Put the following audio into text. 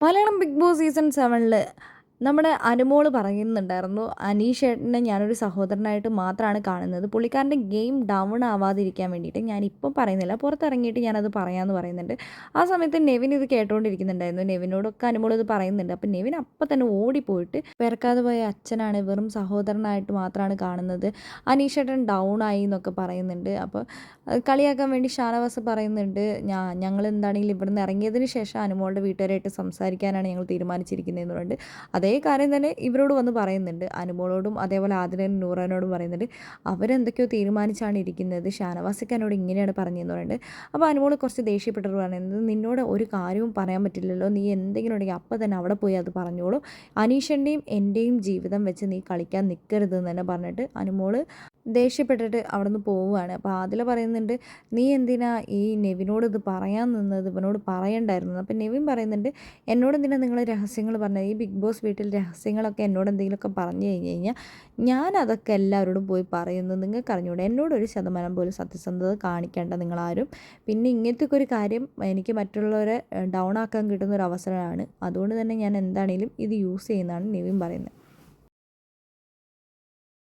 Malayalam big boss season സെവനിൽ നമ്മുടെ അനുമോൾ പറയുന്നുണ്ടായിരുന്നു അനീഷ് ഏട്ടനെ ഞാനൊരു സഹോദരനായിട്ട് മാത്രമാണ് കാണുന്നത്. പുള്ളിക്കാരന്റെ ഗെയിം ഡൗൺ ആവാതിരിക്കാൻ വേണ്ടിയിട്ട് ഞാൻ ഇപ്പം പറയുന്നില്ല. പുറത്തിറങ്ങിയിട്ട് ഞാനത് പറയാമെന്ന് പറയുന്നുണ്ട്. ആ സമയത്ത് നെവിൻ ഇത് കേട്ടുകൊണ്ടിരിക്കുന്നുണ്ടായിരുന്നു നെവിനോടൊക്കെ അനുമോൾ ഇത് പറയുന്നുണ്ട്. അപ്പം നെവിൻ അപ്പം തന്നെ ഓടിപ്പോയിട്ട് പിറക്കാതെ പോയ അച്ഛനാണ് വെറും സഹോദരനായിട്ട് മാത്രമാണ് കാണുന്നത്. അനീഷ് ഏട്ടൻ ഡൗൺ ആയി എന്നൊക്കെ പറയുന്നുണ്ട്. അപ്പോൾ കളിയാക്കാൻ വേണ്ടി ഷാനവാസ് പറയുന്നുണ്ട് ഞാൻ ഞങ്ങൾ എന്താണെങ്കിലും ഇവിടുന്ന് ഇറങ്ങിയതിന് ശേഷം അനുമോളുടെ വീട്ടുകാരായിട്ട് സംസാരിക്കാനാണ് ഞങ്ങൾ തീരുമാനിച്ചിരിക്കുന്നതെന്ന് പറഞ്ഞിട്ട്. അതേ കാര്യം തന്നെ ഇവരോട് വന്ന് പറയുന്നുണ്ട്. അനുമോളോടും അതേപോലെ ആദരനും നൂറാനോടും പറയുന്നുണ്ട്. അവരെന്തൊക്കെയോ തീരുമാനിച്ചാണ് ഇരിക്കുന്നത്. ഷാനവാസൊക്കെ എന്നോട് ഇങ്ങനെയാണ് പറഞ്ഞതെന്ന് പറയുന്നുണ്ട്. അപ്പോൾ അനുമോൾ കുറച്ച് ദേഷ്യപ്പെട്ടിട്ട് പറയുന്നത് നിന്നോട് ഒരു കാര്യവും പറയാൻ പറ്റില്ലല്ലോ. നീ എന്തെങ്കിലും ഉണ്ടെങ്കിൽ അപ്പോൾ തന്നെ അവിടെ പോയി അത് പറഞ്ഞോളൂ. അനീഷന്റെയും എന്റെയും ജീവിതം വെച്ച് നീ കളിക്കാൻ നിൽക്കരുത് എന്ന് തന്നെ പറഞ്ഞിട്ട് അനുമോൾ ദേഷ്യപ്പെട്ടിട്ട് അവിടെ നിന്ന് പോവുകയാണ്. അപ്പോൾ ആദില പറയുന്നുണ്ട് നീ എന്തിനാ ഈ നെവിനോട് ഇത് പറയാൻ നിന്നത്? ഇവനോട് പറയണ്ടായിരുന്നു. അപ്പോൾ നെവിൻ പറയുന്നുണ്ട് എന്നോട് എന്തിനാ നിങ്ങൾ രഹസ്യങ്ങൾ പറഞ്ഞത്? ഈ ബിഗ് ബോസ് വീട്ടിൽ രഹസ്യങ്ങളൊക്കെ എന്നോട് എന്തെങ്കിലുമൊക്കെ പറഞ്ഞു കഴിഞ്ഞ് കഴിഞ്ഞാൽ ഞാൻ അതൊക്കെ എല്ലാവരോടും പോയി പറയുന്നു. നിങ്ങൾക്ക് അറിഞ്ഞൂടെ എന്നോടൊരു ശതമാനം പോലും സത്യസന്ധത കാണിക്കേണ്ട നിങ്ങളാരും. പിന്നെ ഇങ്ങനത്തെ ഒരു കാര്യം എനിക്ക് മറ്റുള്ളവരെ ഡൗൺ ആക്കാൻ കിട്ടുന്ന ഒരു അവസരമാണ്. അതുകൊണ്ട് തന്നെ ഞാൻ എന്താണേലും ഇത് യൂസ് ചെയ്യുന്നതാണ് നെവിൻ പറയുന്നത്.